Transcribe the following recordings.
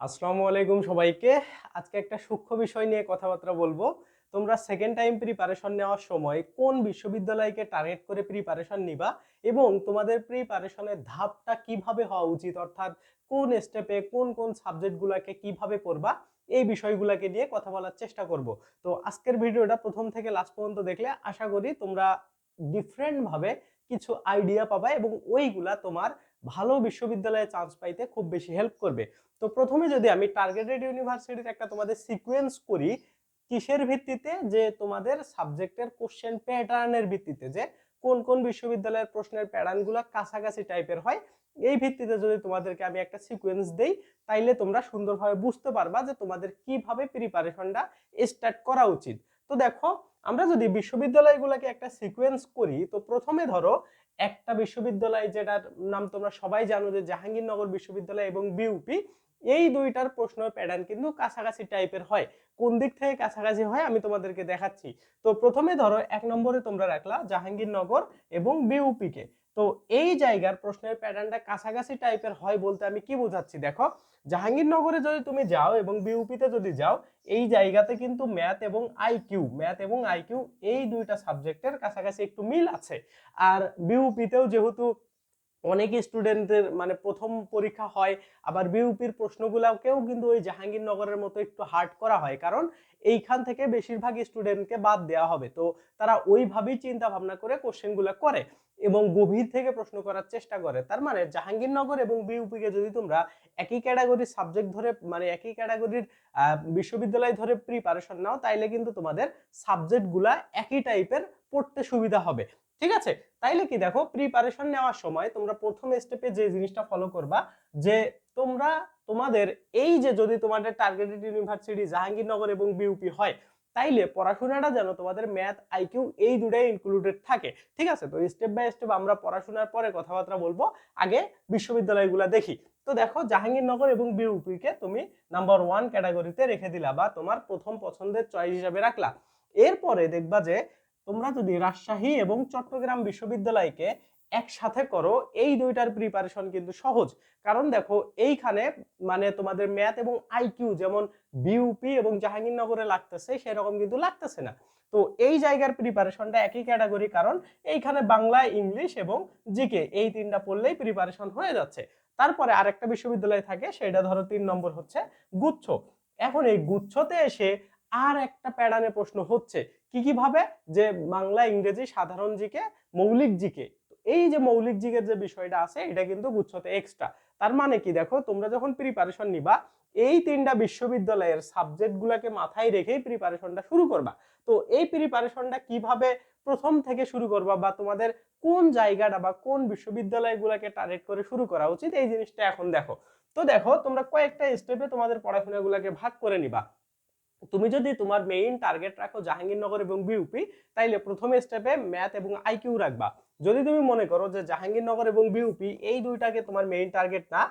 আসসালামু আলাইকুম সবাইকে। আজকে একটা সূক্ষ্ম বিষয় নিয়ে কথাবার্তা বলব। তোমরা সেকেন্ড টাইম প্রিপারেশন নেওয়ার সময় কোন বিশ্ববিদ্যালয়কে টার্গেট করে প্রিপারেশন নিবা এবং তোমাদের প্রিপারেশনের ধাপটা কীভাবে হওয়া উচিত? অর্থাৎ কোন স্টেপে কোন কোন সাবজেক্টগুলোকে কীভাবে পড়বা? এই বিষয়গুলোকে নিয়ে কথা বলার চেষ্টা করব। তো আজকের ভিডিওটা প্রথম থেকে লাস্ট পর্যন্ত দেখলে আশা করি তোমরা ডিফারেন্টভাবে কিছু আইডিয়া পাবা এবং ওইগুলা তোমার ভালো বিশ্ববিদ্যালয়ে চান্স পাইতে খুব বেশি হেল্প করবে। তো প্রথমে যদি আমি টার্গেটেড ইউনিভার্সিটির একটা তোমাদের সিকোয়েন্স করি, কিসের ভিত্তিতে? যে তোমাদের সাবজেক্টের কোশ্চেন প্যাটার্নের ভিত্তিতে, যে কোন কোন বিশ্ববিদ্যালয়ের প্রশ্নের প্যাটার্নগুলো কাছাকাছি টাইপের হয়, এই ভিত্তিতে যদি তোমাদেরকে আমি একটা সিকোয়েন্স দেই, তাইলে তোমরা সুন্দরভাবে বুঝতে পারবা যে তোমাদের কীভাবে প্রিপারেশনটা স্টার্ট করা উচিত। তো দেখো, আমরা যদি বিশ্ববিদ্যালয়গুলোকে একটা সিকোয়েন্স করি, তো প্রথমে ধরো একটা বিশ্ববিদ্যালয় যেটার নাম তোমরা সবাই জানো যে জাহাঙ্গীরনগর বিশ্ববিদ্যালয় এবং বিউপি এই দুইটার প্রশ্ন প্যাটার্ন কিন্তু কাছাকাছি টাইপের হয়। কোন দিক থেকে কাছাকাছি হয় আমি তোমাদেরকে দেখাচ্ছি। তো প্রথমে ধরো এক নম্বরে তোমরা রাখলা জাহাঙ্গীরনগর এবং বিউপিকে তো এই জায়গার প্রশ্নের প্যাটার্নটা কাছাকাছি টাইপের হয় বলতে আমি কি বোঝাচ্ছি দেখো? জাহাঙ্গীরনগরে যদি তুমি যাও এবং বিউপিতে যদি যাও, এই জায়গাতে কিন্তু ম্যাথ এবং আইকিউ ম্যাথ এবং আইকিউ এই দুইটা সাবজেক্টের কাছাকাছি একটু মিল আছে। আর বিউপিতেও যেহেতু অনেক স্টুডেন্টদের মানে প্রথম পরীক্ষা হয়, আবার বিউপির প্রশ্নগুলোকেও কিন্তু ওই জাহাঙ্গীরনগরের মতো একটু হার্ড করা হয়। কারণ এইখান থেকে বেশিরভাগ স্টুডেন্টকে বাদ দেওয়া হবে। তো তারা ওইভাবেই চিন্তা ভাবনা করে কোশ্চেনগুলো করে এবং গভীর থেকে প্রশ্ন করার চেষ্টা করে। তার মানে জাহাঙ্গীরনগর এবং বিউপিকে যদি তোমরা একই ক্যাটাগরির সাবজেক্ট ধরে মানে একই ক্যাটাগরির বিশ্ববিদ্যালয় ধরে প্রিপারেশন নাও, তাইলে কিন্তু তোমাদের সাবজেক্টগুলা একই টাইপের পড়তে সুবিধা হবে। ঠিক আছে? তাইলে কি দেখো প্রিপারেশন নেওয়ার সময় তোমরা প্রথম স্টেপে যে জিনিসটা ফলো করবা, যে তোমরা তোমাদের এই যে যদি তোমাদের টার্গেটেড ইউনিভার্সিটি জাহাঙ্গীরনগর এবং বিউপি হয়, তাইলে পড়াশোনাটা যেন তোমাদের ম্যাথ আইকিউ এই দুটাই ইনক্লুডেড থাকে। ঠিক আছে? তো স্টেপ বাই স্টেপ আমরা পড়াশোনার পরে কথাবার্তা বলব, আগে বিশ্ববিদ্যালয়গুলো দেখি। তো দেখো, জাহাঙ্গীরনগর এবং বিউপি কে তুমি নাম্বার ওয়ান ক্যাটাগরিতে রেখে দিলা বা তোমার প্রথম পছন্দের চয়েস হিসাবে রাখলা। এরপরে দেখবা যে তোমরা যদি রাজশাহী এবং চট্টগ্রাম বিশ্ববিদ্যালয়কে একসাথে করো, এই দুইটার প্রিপারেশন কিন্তু সহজ। কারণ দেখো, এইখানে মানে তোমাদের ম্যাথ এবং আইকিউ যেমন বিউপি এবং জাহাঙ্গীরনগরে লাগতেছে, সেরকম কিন্তু লাগতেছে না। তো এই জায়গার প্রিপারেশনটা একই ক্যাটাগরি কারণ এইখানে বাংলা, ইংলিশ এবং জিকে এই তিনটা পড়লেই প্রিপারেশন হয়ে যাচ্ছে। তারপরে আরেকটা বিশ্ববিদ্যালয় থাকে, সেটা ধরো তিন নম্বর হচ্ছে গুচ্ছ। এখন এই গুচ্ছতে এসে আর একটা প্যাটার্নে প্রশ্ন হচ্ছে, কি কি ভাবে? যে বাংলা, ইংরেজি, সাধারণ জিকে, মৌলিক জিকে। এই যে মৌলিক জিকের যে বিষয়টা আছে, এটা কিন্তু গুচ্ছতে এক্সট্রা তার মানে কি? দেখো, তোমরা যখন প্রিপারেশন নিবা, এই তিনটা বিশ্ববিদ্যালয়ের সাবজেক্টগুলোকে মাথায় রেখেই প্রিপারেশনটা শুরু করবা। তো এই প্রিপারেশনটা কীভাবে প্রথম থেকে শুরু করবা বা তোমাদের কোন জায়গাটা বা কোন বিশ্ববিদ্যালয়গুলোকে টার্গেট করে শুরু করা উচিত, এই জিনিসটা এখন দেখো। তো দেখো, তোমরা কয়েকটা স্টেপে তোমাদের পড়াশোনাগুলোকে ভাগ করে নিবা। তুমি যদি তোমার মেইন টার্গেট রাখো জাহাঙ্গীরনগর এবং বিউপি তাইলে প্রথম স্টেপে ম্যাথ এবং আইকিউ রাখবা। যদি তুমি মনে করো যে জাহাঙ্গীরনগর এবং বিউপি এই দুইটাকে তোমার মেইন টার্গেট না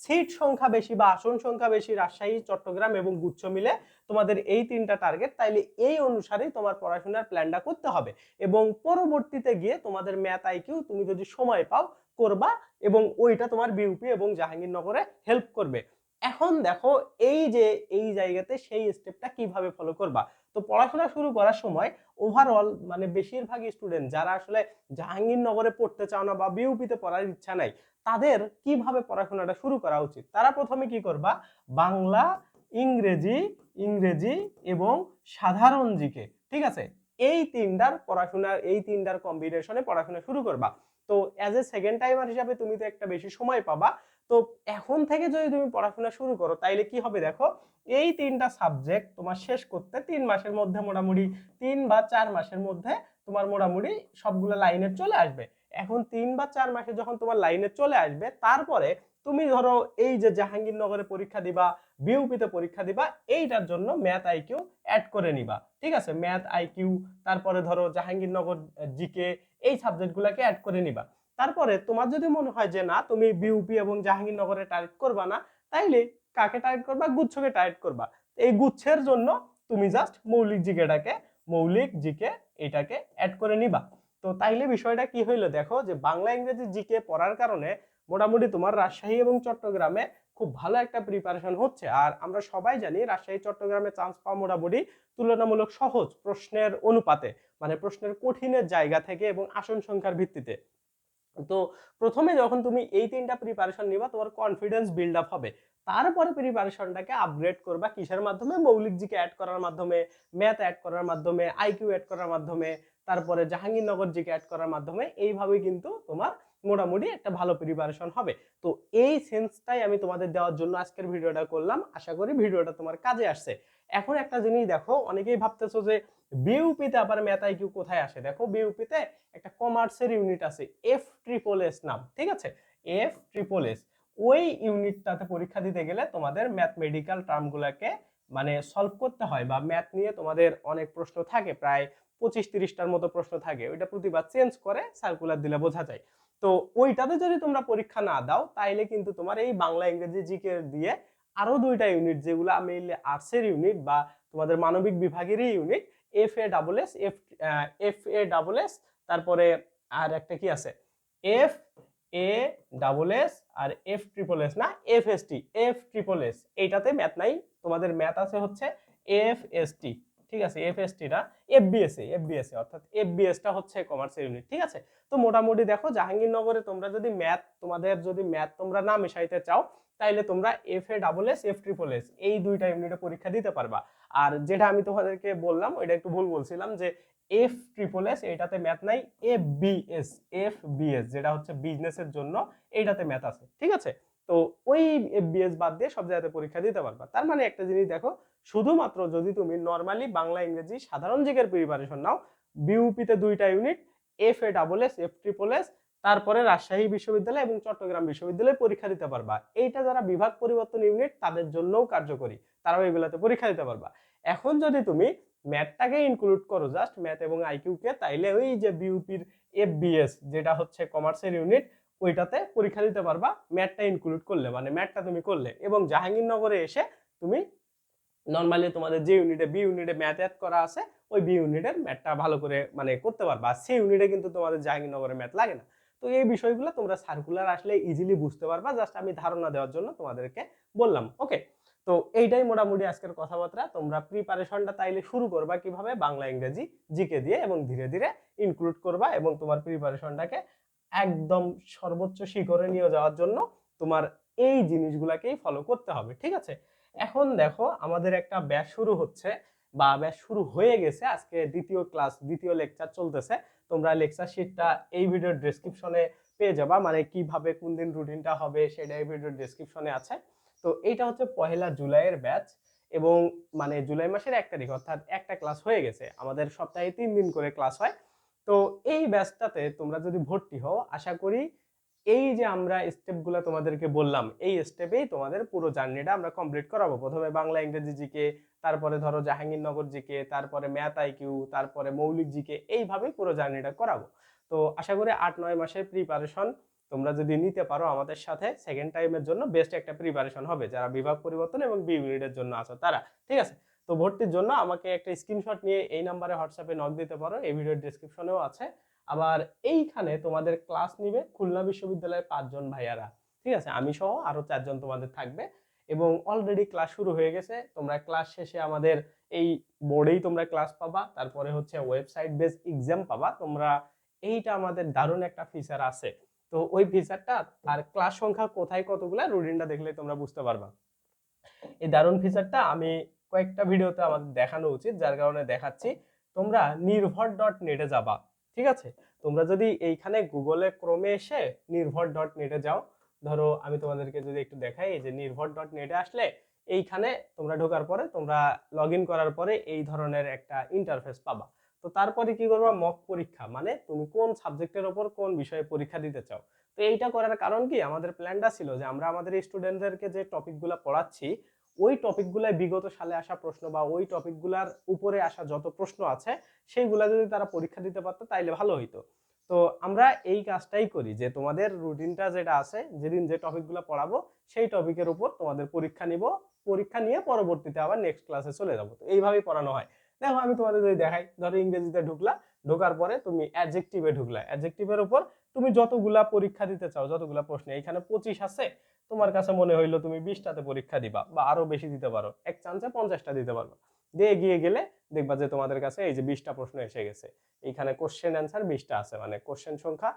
সিট সংখ্যা বেশি বা আসন সংখ্যা বেশি রাজশাহী, চট্টগ্রাম এবং গুচ্ছ মিলে তোমাদের এই তিনটা টার্গেট তাইলে এই অনুসারেই তোমার পড়াশোনার প্ল্যানটা করতে হবে। এবং পরবর্তীতে গিয়ে তোমাদের ম্যাথ আইকিউ তুমি যদি সময় পাও করবা এবং ওইটা তোমার বিউপি এবং জাহাঙ্গীরনগরে হেল্প করবে। এখন দেখো এই যে, এই জায়গাতে সেই স্টেপটা কীভাবে ফলো করবা? তো পড়াশোনা শুরু করার সময় ওভারঅল মানে বেশিরভাগ স্টুডেন্ট যারা আসলে জাহাঙ্গীরনগরে পড়তে চাও না বা বিউপিতে পড়ার ইচ্ছা নাই, তাদের কীভাবে পড়াশোনাটা শুরু করা উচিত? তারা প্রথমে কি করবা? বাংলা, ইংরেজি ইংরেজি এবং সাধারণ জিকে ঠিক আছে? এই তিনটার পড়াশোনার, এই তিনটার কম্বিনেশনে পড়াশোনা শুরু করবা। তো অ্যাজ এ সেকেন্ড টাইমার হিসাবে তুমি তো একটা বেশি সময় পাবা। তো এখন থেকে যদি তুমি পড়াশোনা শুরু করো, তাইলে কি হবে দেখো? এই তিনটা সাবজেক্ট তোমার শেষ করতে তিন মাসের মধ্যে মোটামুটি তিন বা চার মাসের মধ্যে তোমার মোটামুটি সবগুলো লাইনে চলে আসবে। এখন তিন বা চার মাসে যখন তোমার লাইনে চলে আসবে, তারপরে তুমি ধরো এই যে জাহাঙ্গীরনগরে পরীক্ষা দিবা বিউপিতে পরীক্ষা দিবা, এইটার জন্য ম্যাথ আইকিউ অ্যাড করে নিবা। ঠিক আছে? ম্যাথ আইকিউ তারপরে ধরো জাহাঙ্গীরনগর জিকে এই সাবজেক্টগুলোকে অ্যাড করে নিবা। তারপরে তোমার যদি মনে হয় যে না, তুমি বিউপি এবং জাহাঙ্গীরনগরে টার্গেট করবা না, তাইলে কাকে টার্গেট করবা? গুচ্ছকে টার্গেট করবা। এই গুচ্ছের জন্য তুমি জাস্ট মৌলিক জিকেটাকে, মৌলিক জিকে এটাকে অ্যাড করে নিবা। তো তাইলে বিষয়টা কি হইল দেখো, যে বাংলা ইংরেজি জিকে পড়ার কারণে মোটামুটি তোমার রাজশাহী এবং চট্টগ্রামে খুব ভালো একটা প্রিপারেশন হচ্ছে। আর আমরা সবাই জানি রাজশাহী, চট্টগ্রামে চান্স পাওয়া মোটামুটি তুলনামূলক সহজ প্রশ্নের অনুপাতে মানে প্রশ্নের কঠিনের জায়গা থেকে এবং আসন সংখ্যার ভিত্তিতে। তো প্রথমে যখন তুমি এই তিনটা প্রিপারেশন নিবা, তোমার কনফিডেন্স বিল্ড আপ হবে। তারপরে প্রিপারেশনটাকে আপগ্রেড করবা কিসের মাধ্যমে? মৌলিক জিকে অ্যাড করার মাধ্যমে ম্যাথ অ্যাড করার মাধ্যমে আইকিউ অ্যাড করার মাধ্যমে, তারপরে জাহাঙ্গীরনগর জিকে অ্যাড করার মাধ্যমে এইভাবে কিন্তু তোমার মোটামুটি একটা ভালো প্রিপারেশন হবে। তো এই সেন্সটাই আমি তোমাদের দেওয়ার জন্য আজকের ভিডিওটা করলাম। আশা করি ভিডিওটা তোমার কাজে আসছে। এখন একটা জিনিস দেখো, অনেকেই ভাবতেছো যে বিউপিতে আবার ম্যাথ আইকিউ কোথায় আসে? দেখো বিউপিতে একটা কমার্সের ইউনিট আছে এফ ট্রিপল এস নাম, ঠিক আছে? এফ ট্রিপল এস ওই ইউনিটটাতে পরীক্ষা দিতে গেলে তোমাদের ম্যাথমেটিক্যাল টার্মগুলোকে মানে সলভ করতে হয় বা ম্যাথ নিয়ে তোমাদের অনেক প্রশ্ন থাকে, প্রায় পঁচিশ তিরিশটার মতো প্রশ্ন থাকে। ওইটা প্রতিবার চেঞ্জ করে সার্কুলার দিলে বোঝা যায়। তো ওইটাতে যদি তোমরা পরীক্ষা না দাও, তাইলে কিন্তু তোমার এই বাংলা, ইংরেজি জিকে দিয়ে আরও দুইটা ইউনিট যেগুলো মেইনলি আর্টসের ইউনিট বা তোমাদের মানবিক বিভাগেরই unit F A double S F F A double S তারপরে আর একটা কি আছে? F A double S R F triple S না? F S T F triple S এইটাতে ম্যাথ নাই, তোমাদের ম্যাথ আছে হচ্ছে এফ এস টি ঠিক আছে? এফ এস টি না এফ বিএসএ এফ বিএসএ অর্থাৎ এফ বিএসটা হচ্ছে কমার্সের ইউনিট ঠিক আছে? তো মোটামুটি দেখো জাহাঙ্গীরনগরে তোমরা যদি ম্যাথ তোমাদের যদি ম্যাথ তোমরা না মেশাইতে চাও, তাইলে তোমরা F A double S F triple S এই দুইটা ইউনিটে পরীক্ষা দিতে পারবা। আর যেটা আমি তোমাদেরকে বললাম, ওইটা একটু ভুল বলছিলাম যে এফ ট্রিপল এস এটাতে ম্যাথ নাই এফ বিএস এফ বিএস যেটা হচ্ছে বিজনেসের জন্য এইটাতে ম্যাথ আছে, ঠিক আছে? তো ওই এফ বিএস বাদ দিয়ে সব জায়গাতে পরীক্ষা দিতে পারবা। তার মানে একটা জিনিস দেখো, শুধুমাত্র যদি তুমি নর্মালি বাংলা, ইংরেজি সাধারণ জিকের প্রিপারেশন নাও বিউপিতে দুইটা unit F A double S F triple S তারপরে রাজশাহী বিশ্ববিদ্যালয় এবং চট্টগ্রাম বিশ্ববিদ্যালয়ে পরীক্ষা দিতে পারবা। এইটা যারা বিভাগ পরিবর্তন ইউনিট তাদের জন্যও কার্যকরী। তারাও এগুলাতে পরীক্ষা দিতে পারবা। এখন যদি তুমি ম্যাথটাকে ইনক্লুড করো জাস্ট ম্যাথ এবং আইকিউ কে তাইলে ওই যে বিউপির এফ বিএস যেটা হচ্ছে কমার্সের ইউনিট ওইটাতে পরীক্ষা দিতে পারবা। ম্যাথটা ইনক্লুড করলে মানে ম্যাথটা তুমি করলে এবং জাহাঙ্গীরনগরে এসে তুমি নর্মালি তোমাদের যে ইউনিটে বি ইউনিটে ম্যাথ অ্যাড করা আছে, ওই বি ইউনিটের ম্যাথটা ভালো করে মানে করতে পারবা। আর সি ইউনিটে কিন্তু তোমাদের জাহাঙ্গীরনগরে ম্যাথ লাগে না। তো এই বিষয়গুলো তোমরা সার্কুলার আসলে ইজিলি বুঝতে পারবা। জাস্ট আমি ধারণা দেওয়ার জন্য তোমাদেরকে বললাম। ওকে তো এইটাই মোটামুটি আজকের কথাবার্তা। তোমরা প্রিপারেশনটা তাইলে শুরু করবা কীভাবে? বাংলা, ইংরেজি জিকে দিয়ে এবং ধীরে ধীরে ইনক্লুড করবা এবং তোমার প্রিপারেশনটাকে একদম সর্বোচ্চ শিখরে নিয়ে যাওয়ার জন্য তোমার এই জিনিসগুলাকেই ফলো করতে হবে। ঠিক আছে? এখন দেখো, আমাদের একটা ব্যাচ শুরু হচ্ছে বা ব্যাচ শুরু হয়ে গেছে। আজকে দ্বিতীয় ক্লাস দ্বিতীয় লেকচার চলতেছে। তোমরা লেকচার শিটটা এই ভিডিওর ডেসক্রিপশনে পেয়ে যাবা। মানে কীভাবে কোন দিন রুটিনটা হবে সেটা এই ভিডিওর ডেসক্রিপশনে আছে। তো এইটা হচ্ছে পহেলা জুলাইয়ের ব্যাচ এবং মানে জুলাই মাসের এক তারিখ, অর্থাৎ একটা ক্লাস হয়ে গেছে। আমাদের সপ্তাহে তিন দিন করে ক্লাস হয়। তো এই ব্যাচটাতে তোমরা যদি ভর্তি হও, আশা করি এই যে আমরা স্টেপগুলো তোমাদেরকে বললাম, এই স্টেপেই তোমাদের পুরো জার্নিটা আমরা কমপ্লিট করাবো। প্রথমে বাংলা, ইংরেজি জিকে, তারপরে ধরো জাহাঙ্গীরনগর জিকে, তারপরে ম্যাথ আইকিউ তারপরে মৌলিক জিকে, এইভাবেই পুরো জার্নিটা করাবো। তো আশা করি আট, নয় মাসের প্রিপারেশন তোমরা যদি নিতে পারো আমাদের সাথে সেকেন্ড টাইমের জন্য বেস্ট একটা প্রিপারেশন হবে, যারা বিভাগ পরিবর্তন এবং বি ইউনিটের জন্য আছো তারা, ঠিক আছে? তো ভর্তির জন্য আমাকে একটা স্ক্রিনশট নিয়ে এই নাম্বারে হোয়াটসঅ্যাপে নক দিতে পারো, এই ভিডিওর ডিসক্রিপশনেও আছে। আবার এইখানে তোমাদের ক্লাস নিবে খুলনা বিশ্ববিদ্যালয়ের পাঁচজন ভাইয়ারা। ঠিক আছে? আমি সহ আরও চারজন তোমাদের থাকবে। এবং অলরেডি ক্লাস শুরু হয়ে গেছে। তোমরা ক্লাস শেষে আমাদের এই বোর্ডেই তোমরা ক্লাস পাবা। তারপরে হচ্ছে ওয়েবসাইট বেস এক্সাম পাবা। তোমরা এইটা আমাদের দারুণ একটা ফিচার আছে। তো ওই ফিচারটা আর ক্লাস সংখ্যা কোথায় কতগুলা রুটিনটা দেখলে তোমরা বুঝতে পারবা। এই দারুণ ফিচারটা আমি কয়েকটা ভিডিওতে আমাদের দেখানো উচিত। যার কারণে দেখাচ্ছি। তোমরা নির্ভর ডট নেটে যাবা। ঠিক আছে? তোমরা যদি এইখানে গুগলে ক্রমে এসে নির্ভর ডট নেটে যাও, ধরো আমি তোমাদেরকে যদি একটু দেখাই যে নির্ভর ডট নেটে আসলে এইখানে তোমরা ঢোকার পরে তোমরা লগ করার পরে এই ধরনের একটা ইন্টারফেস পাবা। তো তারপরে কি করবা? মক পরীক্ষা মানে তুমি কোন সাবজেক্টের ওপর কোন বিষয়ে পরীক্ষা দিতে চাও? তো এইটা করার কারণ কি? আমাদের প্ল্যানটা ছিল যে আমরা আমাদের স্টুডেন্টদেরকে যে টপিকগুলো পড়াচ্ছি ওই টপিকগুলাই বিগত সালে আসা প্রশ্ন বা ওই টপিকগুলার উপরে আসা যত প্রশ্ন আছে, সেইগুলা যদি তারা পরীক্ষা দিতে পারতো, তাইলে ভালো হইতো। তো আমরা এই কাজটাই করি যে তোমাদের রুটিনটা যেটা আছে, যেদিন যে টপিকগুলো পড়াবো, সেই টপিকের উপর তোমাদের পরীক্ষা নিব। পরীক্ষা নিয়ে পরবর্তীতে আবার নেক্সট ক্লাসে চলে যাব। তো এইভাবেই পড়ানো হয়। দেখো, আমি তোমাদের যদি দেখাই, ধরো ইংরেজিতে ঢুকলা, ঢোকার পরে তুমি অ্যাডজেক্টিভে ঢুকলা। অ্যাডজেক্টিভের উপর তুমি যতগুলা পরীক্ষা দিতে চাও, যতগুলা প্রশ্ন, এখানে পঁচিশ আছে তোমার কাছে মনে হইল তুমি বিশটাতে পরীক্ষা দিবা বা আরও বেশি দিতে পারো, এক চান্সে পঞ্চাশটা দিতে পারবে। দিয়ে এগিয়ে গেলে দেখবা যে তোমাদের কাছে এই যে বিশটা প্রশ্ন এসে গেছে, এইখানে কোশ্চেন অ্যান্সার বিশটা আছে মানে কোশ্চেন সংখ্যা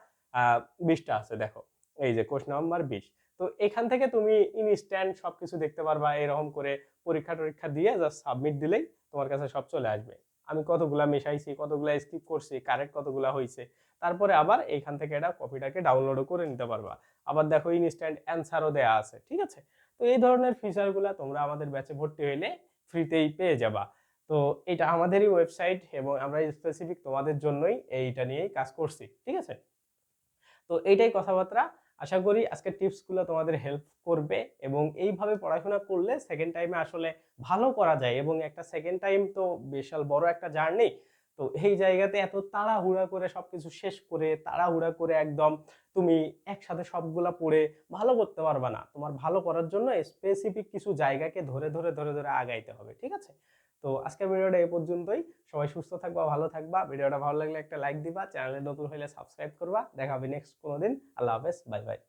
বিশটা আছে, দেখো। এই যে কোশ্চেন নাম্বার বিশ। তো এখান থেকে তুমি ইনস্ট্যান্ট সবকিছু দেখতে পারবা, এরকম করে পরীক্ষা টরীক্ষা দিয়ে জাস্ট সাবমিট দিলেই তোমার কাছে সব চলে আসবে। আমি কতগুলা মেশাইছি, কতগুলা স্কিপ করছি কারেক্ট কতগুলা হয়েছে তারপরে আবার এইখান থেকে এটা কপিটাকে ডাউনলোডও করে নিতে পারবা। আবার দেখো ইনস্ট্যান্ট অ্যান্সারও দেয়া আছে, ঠিক আছে? তো এই ধরনের ফিচারগুলো তোমরা আমাদের ব্যাচে ভর্তি হইলে ফ্রিতেই পেয়ে যাবা। তো এটা আমাদেরই ওয়েবসাইট এবং আমরা স্পেসিফিক তোমাদের জন্যই এইটা নিয়েই কাজ করছি, ঠিক আছে? তো এইটাই কথাবার্তা। আশা করি আজকের টিপসগুলো তোমাদের হেল্প করবে এবং এইভাবে পড়াশোনা করলে সেকেন্ড টাইমে আসলে ভালো করা যায় এবং একটা সেকেন্ড টাইম তো বিশাল বড় একটা জার্নি তো এই জায়গাতে এত তাড়াহুড়া করে সবকিছু শেষ করে, তাড়াহুড়া করে একদম তুমি একসাথে সবগুলা পড়ে ভালো করতে পারবে না। তোমার ভালো করার জন্য স্পেসিফিক কিছু জায়গাকে ধরে ধরে ধরে ধরে আগাইতে হবে, ঠিক আছে? তো আজকের ভিডিওটা এই পর্যন্তই। সবাই সুস্থ থাকবা, ভালো থাকবা। ভিডিওটা ভালো লাগলে একটা লাইক দিবা। চ্যানেলে নতুন হলে সাবস্ক্রাইব করবা। দেখা হবে নেক্সট কোনো দিন আল্লাহ হাফেজ। Bye bye